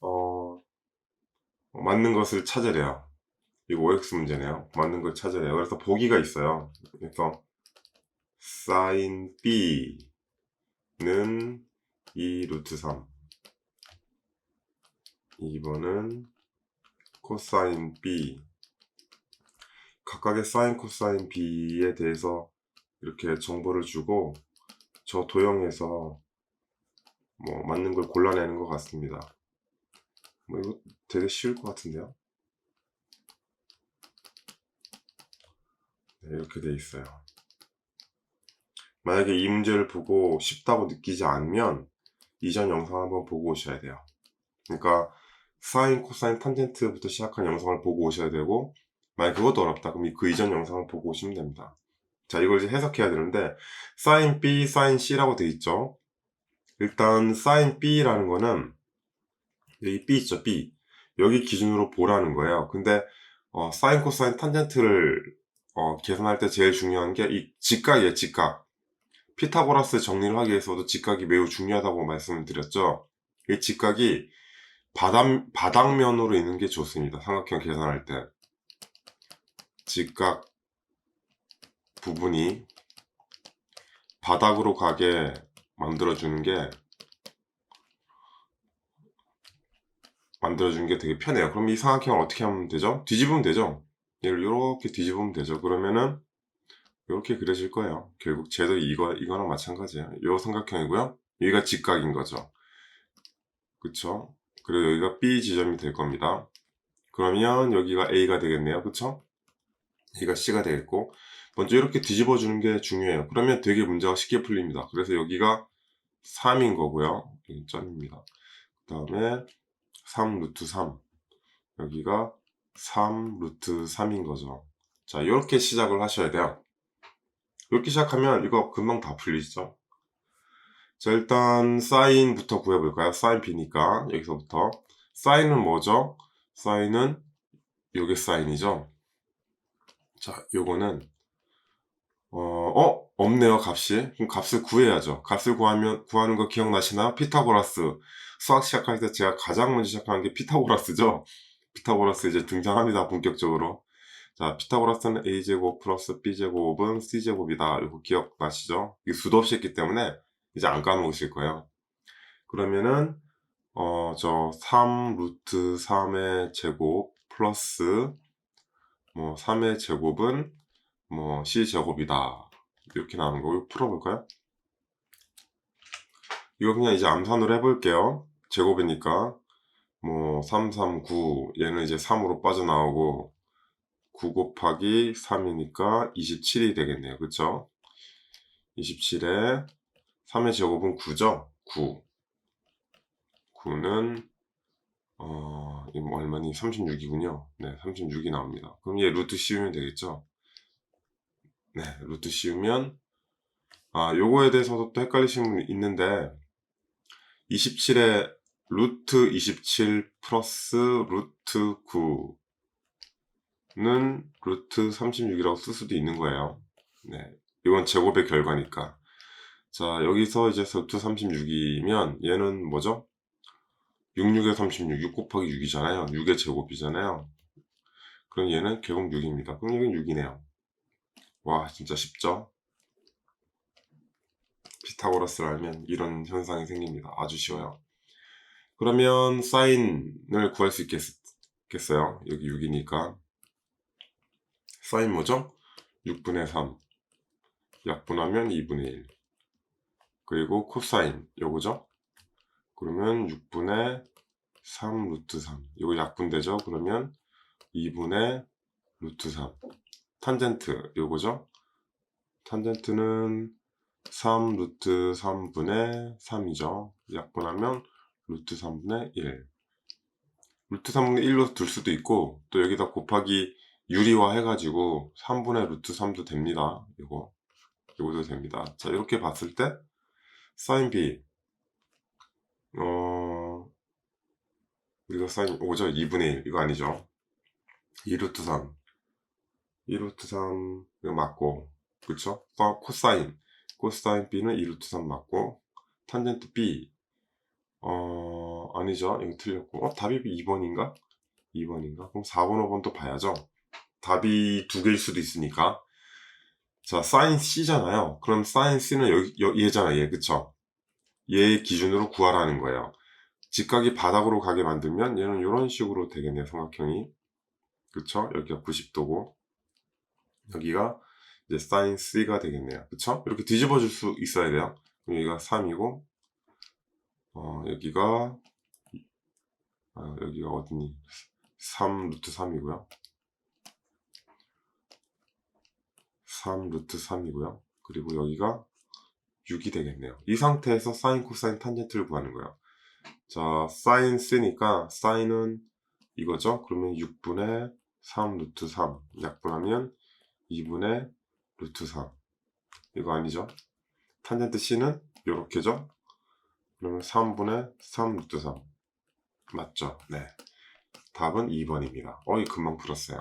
어, 맞는 것을 찾으래요. 이거 OX 문제네요. 맞는 걸 찾으래요. 그래서 보기가 있어요. 그래서 sin B는 2 루트 3 2번은 코사인 B 각각의 사인 코사인 B에 대해서 이렇게 정보를 주고 저 도형에서 뭐 맞는 걸 골라내는 것 같습니다. 뭐 이거 되게 쉬울 것 같은데요? 네, 이렇게 돼 있어요. 만약에 이 문제를 보고 쉽다고 느끼지 않으면 이전 영상 한번 보고 오셔야 돼요. 그러니까 사인, 코사인, 탄젠트부터 시작한 영상을 보고 오셔야 되고 만약 그것도 어렵다 그럼 그 이전 영상을 보고 오시면 됩니다. 자 이걸 이제 해석해야 되는데 사인 B, 사인 C라고 돼 있죠. 일단 사인 B라는 거는 여기 B 있죠 B 여기 기준으로 보라는 거예요. 근데 어, 사인, 코사인, 탄젠트를 어, 계산할 때 제일 중요한 게 이 직각이에요 직각 피타고라스 정리를 하기 위해서도 직각이 매우 중요하다고 말씀을 드렸죠. 이 직각이 바닥, 바닥면으로 있는 게 좋습니다. 삼각형 계산할 때. 직각 부분이 바닥으로 가게 만들어주는 게 만들어주는 게 되게 편해요. 그럼 이 삼각형을 어떻게 하면 되죠? 뒤집으면 되죠? 얘를 이렇게 뒤집으면 되죠. 그러면은 이렇게 그려질 거예요. 결국 쟤도 이거, 이거랑 마찬가지예요. 이 삼각형이고요. 여기가 직각인 거죠. 그쵸? 그리고 여기가 B 지점이 될 겁니다. 그러면 여기가 A가 되겠네요. 그쵸? 여기가 C가 되겠고 먼저 이렇게 뒤집어 주는 게 중요해요. 그러면 되게 문제가 쉽게 풀립니다. 그래서 여기가 3인 거고요. 여기 점입니다. 그 다음에 3 루트 3 여기가 3 루트 3인 거죠. 자 이렇게 시작을 하셔야 돼요. 이렇게 시작하면 이거 금방 다 풀리죠. 자 일단 사인부터 구해볼까요? 사인 B니까 여기서부터 사인은 뭐죠? 사인은 요게 사인이죠. 자 요거는 어, 어? 없네요 값이 그럼 값을 구해야죠 값을 구하면 구하는 거 기억나시나요? 피타고라스 수학 시작할 때 제가 가장 먼저 시작하는 게 피타고라스죠 피타고라스 이제 등장합니다 본격적으로 자, 피타고라스는 a제곱 플러스 b제곱은 c제곱이다. 이거 기억나시죠? 이게 수도 없이 했기 때문에 이제 안 까먹으실 거예요. 그러면은 어, 저 3 루트 3의 제곱 플러스 뭐 3의 제곱은 뭐 c제곱이다. 이렇게 나오는 거. 풀어볼까요? 이거 그냥 이제 암산으로 해볼게요. 제곱이니까 뭐 3, 3, 9 얘는 이제 3으로 빠져나오고 9 곱하기 3이니까 27이 되겠네요. 그쵸? 27에 3의 제곱은 9죠? 9. 9는, 어, 얼마니? 36이군요. 네, 36이 나옵니다. 그럼 얘 루트 씌우면 되겠죠? 네, 루트 씌우면, 아, 요거에 대해서도 또 헷갈리시는 분 있는데, 27에 루트 27 플러스 루트 9는 루트 36이라고 쓸 수도 있는 거예요. 네. 이건 제곱의 결과니까. 자, 여기서 이제 루트 36이면 얘는 뭐죠? 66에 36, 6 곱하기 6이잖아요. 6의 제곱이잖아요. 그럼 얘는 결국 6입니다. 그럼 이건 6이네요. 와, 진짜 쉽죠? 피타고라스를 알면 이런 현상이 생깁니다. 아주 쉬워요. 그러면 사인을 구할 수 있겠 어요? 여기 6이니까. 사인 뭐죠? 6분의 3 약분하면 2분의 1 그리고 코사인 요거죠? 그러면 6분의 3 루트 3 이거 약분되죠? 그러면 2분의 루트 3 탄젠트 요거죠? 탄젠트는 3 루트 3분의 3이죠. 약분하면 루트 3분의 1 루트 3분의 1로 둘 수도 있고 또 여기다 곱하기 유리화 해가지고 3분의 루트 3도 됩니다. 이거. 이거도 됩니다. 자 이렇게 봤을 때 사인 B 어 우리가 사인 5죠? 2분의 1 이거 아니죠? 2루트 3 2루트 3 이거 맞고 그쵸 코사인 코사인 B는 2루트 3 맞고 탄젠트 B 어, 아니죠. 이거 틀렸고. 어, 답이 2번인가? 2번인가? 그럼 4번, 5번 또 봐야죠. 답이 두 개일 수도 있으니까. 자, 사인 C잖아요. 그럼 사인 C는 여기, 여- 얘잖아, 얘. 그쵸? 얘 기준으로 구하라는 거예요. 직각이 바닥으로 가게 만들면 얘는 이런 식으로 되겠네요, 삼각형이. 그쵸? 여기가 90도고, 여기가 이제 사인 C가 되겠네요. 그쵸? 이렇게 뒤집어 줄 수 있어야 돼요. 그럼 여기가 3이고, 어, 여기가, 아, 여기가 어디니? 3 루트 3이고요. 3 루트 3이고요. 그리고 여기가 6이 되겠네요. 이 상태에서 사인, 코사인, 탄젠트를 구하는 거예요. 자, 사인 C니까 사인은 이거죠. 그러면 6분의 3 루트 3 약분하면 2분의 루트 3 이거 아니죠? 탄젠트 C는 요렇게죠? 그러면 3분의 3 루트 3 맞죠? 네. 답은 2번입니다. 어이 금방 풀었어요.